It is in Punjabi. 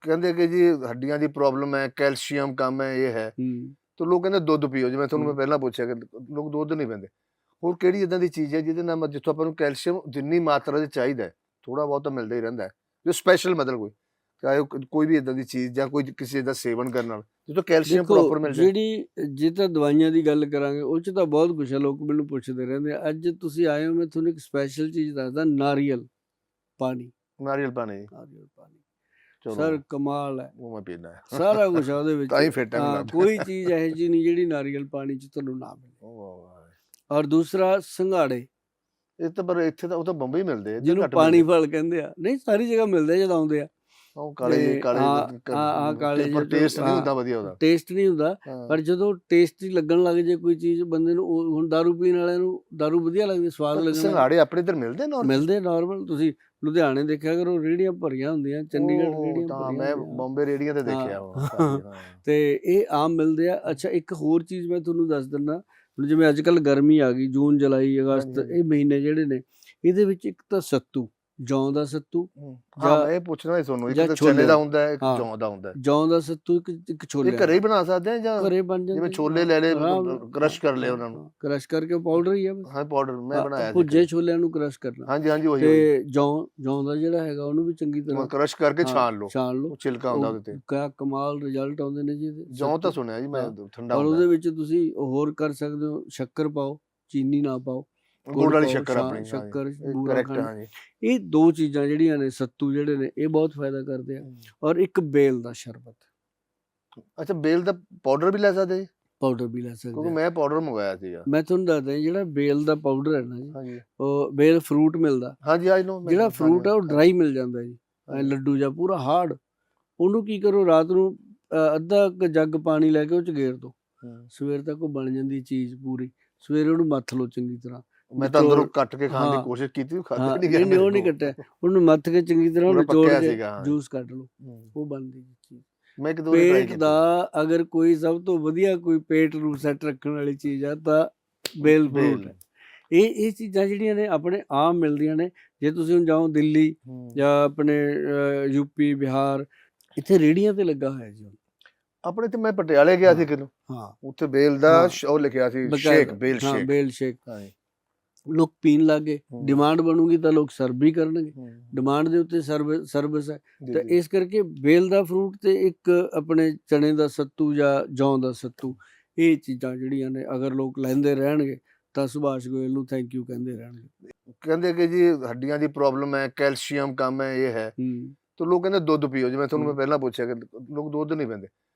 ਕਹਿੰਦੇ ਕਿ ਜੀ ਹੱਡੀਆਂ ਦੀ ਪ੍ਰੋਬਲਮ ਹੈ ਕੈਲਸ਼ੀਅਮ ਕਮ ਹੈ ਇਹ ਹੈ। ਤੇ ਲੋਕ ਕਹਿੰਦੇ ਦੁੱਧ ਪੀਓ ਜਿਵੇਂ ਤੁਹਾਨੂੰ ਮੈਂ। ਪਹਿਲਾਂ ਪੁੱਛਿਆ ਕਿ ਲੋਕ ਦੁੱਧ ਨਹੀਂ ਪੀਂਦੇ। ਹੋਰ ਕਿਹੜੀ ਇਦਾਂ ਦੀ ਚੀਜ਼ ਹੈ ਜਿਹਦੇ ਨਾਲ ਜਿੱਥੋਂ ਆਪਾਂ ਨੂੰ ਕੈਲਸ਼ੀਅਮ ਜਿੰਨੀ ਮਾਤਰਾ 'ਚ ਚਾਹੀਦਾ ਹੈ ਥੋੜਾ ਬਹੁਤ ਤਾਂ ਮਿਲਦਾ ਹੀ ਰਹਿੰਦਾ ਹੈ। ਜੋ ਸਪੈਸ਼ਲ ਮਤਲਬ ਕੋਈ ਚਾਹੇ ਕੋਈ ਵੀ ਇਦਾਂ ਦੀ ਚੀਜ਼ ਜਾਂ ਕੋਈ ਕਿਸੇ ਦਾ ਸੇਵਨ ਕਰਨ ਨਾਲ ਜਿੱਥੋਂ ਕੈਲਸ਼ੀਅਮ ਪ੍ਰੋਪਰ ਮਿਲ ਜਾਏ। ਜਿਹੜੀ ਜੇ ਤਾਂ ਦਵਾਈਆਂ ਦੀ ਗੱਲ ਕਰਾਂਗੇ ਉਹ ਚ ਤਾਂ ਬਹੁਤ ਕੁਝ ਹੈ ਲੋਕ ਮੈਨੂੰ ਪੁੱਛਦੇ ਰਹਿੰਦੇ। ਅੱਜ ਤੁਸੀਂ ਆਏ ਹੋ ਮੈਂ ਤੁਹਾਨੂੰ ਇੱਕ ਸਪੈਸ਼ਲ ਚੀਜ਼ ਦੱਸਦਾ ਨਾਰੀਅਲ ਪਾਣੀ। ਨਾਰੀਅਲ ਪਾਣੀ। ਨਾਰੀਅਲ ਪਾਣੀ। ਚਲੋ। ਸਰ ਕਮਾਲ ਹੈ। ਉਹ ਮੈਂ ਪੀਣਾ ਹੈ ਸਾਰਾ ਕੁਝ ਉਹਦੇ ਵਿੱਚ। ਤਾਂ ਹੀ ਫਿੱਟ ਹੈ ਕੋਈ ਚੀਜ਼ ਇਹੋ ਜਿਹੀ ਨਹੀਂ ਜਿਹੜੀ ਨਾਰੀਅਲ ਪਾਣੀ ਚ ਤੁਹਾਨੂੰ ਨਾ ਮਿਲੇ। ਉਹ ਵਾਹ ਵਾਹ। ਔਰ ਦੂਸਰਾ ਸੰਘਾੜੇ। ਇਹ ਤਾਂ ਪਰ ਇੱਥੇ ਤਾਂ ਉਹ ਤਾਂ ਬੰਬਈ ਮਿਲਦੇ ਆ ਜਿਹਨੂੰ ਘੱਟ ਪਾਣੀ ਮਿਲਦੇ। ਫਲ ਕਹਿੰਦੇ ਆ। ਨਹੀਂ ਸਾਰੀ ਜਗ੍ਹਾ ਮਿਲਦੇ ਜਦ ਆਉਂਦੇ ਆ। ਉਹ ਕਾਲੇ ਤੇ ਜਿਹੇ- ਕਾਲੇ ਹਾਂ, ਜਿਹੇ- ਹਾਂ, ਹਾਂ, ਕਾਲੇ ਪਰ ਜਿਹੇ ਟੇਸਟ ਨਹੀਂ ਹਾਂ। ਹੁੰਦਾ ਵਧੀਆ ਉਹਦਾ ਟੇਸਟ ਨਹੀਂ ਹੁੰਦਾ ਹਾਂ। ਪਰ ਜਦੋਂ ਟੇਸਟੀ ਲੱਗਣ ਲੱਗ ਜੇ ਕੋਈ ਚੀਜ਼ ਬੰਦੇ ਨੂੰ ਉਹ- ਹੁਣ दारू ਪੀਣ ਵਾਲਿਆਂ ਨੂੰ दारू ਵਧੀਆ ਲੱਗਦੀ ਸਵਾਦ ਪਰ ਲੱਗਣ ਲੱਗ ਸੰਘਾੜੇ ਆਪਣੇ ਇੱਧਰ ਮਿਲਦੇ ਨਾ ਮਿਲਦੇ ਨਾਰਮਲ ਤੁਸੀਂ ਲੁਧਿਆਣੇ ਦੇਖਿਆ ਕਰੋ ਰੇੜੀਆਂ ਭਰੀਆਂ ਹੁੰਦੀਆਂ ਚੰਡੀਗੜ੍ਹ ਉਹ ਰੇੜੀਆਂ ਤਾਂ ਭਰੀਆਂ ਮੈਂ ਹੁੰਦੀਆਂ। ਬੰਬੇ ਰੇੜੀਆਂ ਤੇ ਦੇਖਿਆ ਹਾਂ। ਉਹ ਕਾਫੀ, ਹਾਂ। ਤੇ ਇਹ ਆਮ ਮਿਲਦੇ ਆ ਅੱਛਾ ਇੱਕ ਹੋਰ ਚੀਜ਼ ਮੈਂ ਤੁਹਾਨੂੰ ਦੱਸ ਦਿੰਦਾ ਹੁਣ ਜਿਵੇਂ ਅੱਜ ਕੱਲ ਗਰਮੀ ਆ ਗਈ ਜੂਨ ਜੁਲਾਈ ਅਗਸਤ ਹਾਂਜੀ। ਇਹ ਮਹੀਨੇ ਜਿਹੜੇ ਨੇ ਇਹਦੇ ਵਿੱਚ ਇੱਕ ਤਾਂ ਸੱਤੂ ਜੌਂ ਦਾ ਸੱਤੂ ਹਾਂ। ਮੈਂ ਇਹ ਪੁੱਛਣਾ ਸੀ ਤੁਹਾਨੂੰ ਇੱਕ ਤਾਂ ਚਨੇ ਦਾ ਹੁੰਦਾ ਹੈ ਇੱਕ ਹਾਂ। ਜੌਂ ਦਾ ਹੁੰਦਾ ਹੈ। ਜੌਂ ਦਾ ਸੱਤੂ ਇੱਕ ਇੱਕ ਛੋਲੇ ਇਹ ਘਰੇ ਹੀ ਬਣਾ ਸਕਦੇ ਆ ਜਾਂ ਘਰੇ ਬਣ ਜਾਂਦੇ ਜਿਵੇਂ ਛੋਲੇ ਲੈ ਲਏ ਕ੍ਰਸ਼ ਕਰ ਲਏ ਉਹਨਾਂ ਨੂੰ। ਕ੍ਰਸ਼ ਕਰਕੇ ਪਾਊਡਰ ਹੀ ਆ ਬਸ। ਹਾਂ ਪਾਊਡਰ ਮੈਂ ਹਾਂ, ਬਣਾਇਆ ਭੁੱਜੇ ਛੋਲਿਆਂ ਨੂੰ ਕ੍ਰਸ਼ ਕਰਨਾ। ਹਾਂਜੀ ਹਾਂਜੀ ਉਹੀ ਤੇ ਜੌਂ ਜੌਂ ਦਾ ਜਿਹੜਾ ਹੈਗਾ ਉਹਨੂੰ ਵੀ ਚੰਗੀ ਤਰ੍ਹਾਂ ਕ੍ਰਸ਼ ਕਰਕੇ ਹਾਂ, ਛਾਣ ਲਓ। ਛਾਣ ਲਓ। ਛਿਲਕਾ ਹੁੰਦਾ ਉਹ ਉਹਦੇ ਤੇ। ਕਿਆ ਕਮਾਲ ਰਿਜ਼ਲਟ ਆਉਂਦੇ ਨੇ ਜੀ ਜੌਂ ਤਾਂ। ਸੁਣਿਆ ਜੀ ਮੈਂ ਹਾਂ। ਠੰਡਾ ਔਰ ਹੁੰਦਾ। ਉਹਦੇ ਵਿੱਚ ਤੁਸੀਂ ਹੋਰ ਕਰ ਸਕਦੇ ਹੋ ਸ਼ੱਕਰ ਪਾਓ ਚੀਨੀ ਨਾ ਪਾਓ। ਗੁੜ ਵਾਲੀ ਸ਼ੱਕਰ ਆਪਣੀ ਸ਼ੱਕਰ ਬੂਰਾ ਹਾਂਜੀ ਇਹ ਦੋ ਚੀਜ਼ਾਂ ਜਿਹੜੀਆਂ ਨੇ ਸੱਤੂ ਜਿਹੜੇ ਨੇ ਇਹ ਬਹੁਤ ਫਾਇਦਾ ਕਰਦੇ ਆ। ਔਰ ਇੱਕ ਬੇਲ ਦਾ ਸ਼ਰਬਤ। ਅੱਛਾ ਬੇਲ ਦਾ ਪਾਊਡਰ ਵੀ ਲੈ ਸਕਦੇ? ਜੀ ਪਾਊਡਰ ਵੀ ਲੈ ਸਕਦੇ ਕਿਉਂਕਿ ਮੈਂ ਪਾਊਡਰ ਮੰਗਾਇਆ ਸੀਗਾ। ਮੈਂ ਤੁਹਾਨੂੰ ਦੱਸਦਾ ਜਿਹੜਾ ਬੇਲ ਦਾ ਪਾਊਡਰ ਹੈ ਨਾ ਜੀ ਉਹ ਬੇਲ ਫਰੂਟ ਮਿਲਦਾ। ਹਾਂਜੀ ਆਈ ਨੋ ਜਿਹੜਾ ਫਰੂਟ ਹੈ ਉਹ ਡਰਾਈ ਮਿਲ ਜਾਂਦਾ ਜੀ। ਐਂ ਲੱਡੂ ਜਾਂ ਪੂਰਾ ਹਾਰਡ। ਉਹਨੂੰ ਕੀ ਕਰੋ ਰਾਤ ਨੂੰ ਅੱਧਾ ਜੱਗ ਪਾਣੀ ਲੈ ਕੇ ਉਹ ਚ ਗੇਰ ਦੋ। ਸਵੇਰ ਤੱਕ ਉਹ ਬਣ ਜਾਂਦੀ ਚੀਜ਼ ਪੂਰੀ। ਸਵੇਰੇ ਉਹਨੂੰ ਮੱਥ ਲਓ ਚੰਗੀ ਤਰ੍ਹਾਂ। ਮੈਂ ਤਾਂ ਅੰਦਰੋਂ ਕੱਟ ਕੇ ਖਾਣ ਦੀ ਹਾਂ। ਕੋਸ਼ਿਸ਼ ਕੀਤੀ ਹਾਂ ਖਾਧਾ ਨਹੀਂ ਨਹੀਂ ਨਹੀਂ ਉਹ ਨਹੀਂ ਕੱਟਿਆ ਉਹਨੂੰ ਮੱਥ ਕੇ ਚੰਗੀ ਤਰ੍ਹਾਂ ਨਿਚੋੜ ਕੇ ਹਾਂ। ਜੂਸ ਕੱਢ ਲਓ ਹੂੰ। ਉਹ ਬਣਦੀ ਜੀ ਚੀਜ਼ ਮੈਂ ਇੱਕ ਦੋ ਪੇਟ। ਦਾ ਅਗਰ ਕੋਈ ਸਭ ਤੋਂ ਵਧੀਆ ਕੋਈ ਪੇਟ ਨੂੰ ਸੈੱਟ ਰੱਖਣ ਵਾਲੀ ਚੀਜ਼ ਆ ਤਾਂ ਬੇਲ। ਫਰੂਟ ਹੈ। ਇਹ ਇਹ ਚੀਜ਼ਾਂ ਜਿਹੜੀਆਂ ਨੇ ਆਪਣੇ ਆਮ ਮਿਲਦੀਆਂ ਨੇ ਜੇ ਤੁਸੀਂ ਹੁਣ ਜਾਓ ਦਿੱਲੀ ਹੂੰ। ਜਾਂ ਆਪਣੇ ਯੂਪੀ ਬਿਹਾਰ ਇੱਥੇ ਰੇੜੀਆਂ ਤੇ ਲੱਗਾ ਹੋਇਆ ਜੀ। ਆਪਣੇ ਤੇ ਮੈਂ ਪਟਿਆਲੇ ਗਿਆ ਸੀ ਹਾਂ। ਕਿਨੂੰ ਹਾਂ ਉੱਥੇ ਬੇਲ ਦਾ ਹਾਂ। ਸ਼- ਉਹ ਲਿਖਿਆ ਸੀ। ਸ਼ੇਕ ਬੇਲ ਹਾਂ ਸ਼ੇਕ ਬੇਲ ਸ਼ੇਕ ਲੋਕ ਪੀਣ ਲੱਗੇ। ਡਿਮਾਂਡ ਬਣੂਗੀ ਤਾਂ ਲੋਕ ਸਰਵ ਵੀ ਕਰਨਗੇ। ਡਿਮਾਂਡ ਦੇ ਉੱਤੇ ਸਰਵਿਸ ਸਰਵਿਸ ਹੈ ਤਾਂ। ਇਸ ਕਰਕੇ ਬੇਲ ਦਾ ਫਰੂਟ ਤੇ ਇੱਕ ਆਪਣੇ ਚਨੇ ਦਾ ਸੱਤੂ ਜਾਂ ਜੌਂ ਦਾ ਸੱਤੂ ਇਹ ਚੀਜ਼ਾਂ ਜਿਹੜੀਆਂ ਨੇ ਅਗਰ ਲੋਕ ਲੈਂਦੇ ਰਹਿਣਗੇ ਤਾਂ ਸੁਭਾਸ਼ ਗੋਇਲ ਨੂੰ ਥੈਂਕ ਯੂ ਕਹਿੰਦੇ ਰਹਿਣਗੇ ਕਹਿੰਦੇ ਕਿ ਜੀ ਹੱਡੀਆਂ ਦੀ ਪ੍ਰੋਬਲਮ ਹੈ ਕੈਲਸ਼ੀਅਮ ਕਮ ਹੈ ਇਹ ਹੈ ਤੇ ਲੋਕ ਕਹਿੰਦੇ ਦੁੱਧ ਪੀਓ ਜਿਵੇਂ ਤੁਹਾਨੂੰ ਮੈਂ। ਪਹਿਲਾਂ ਪੁੱਛਿਆ ਕਿ ਲੋਕ ਦੁੱਧ ਨਹੀਂ ਪੀਂਦੇ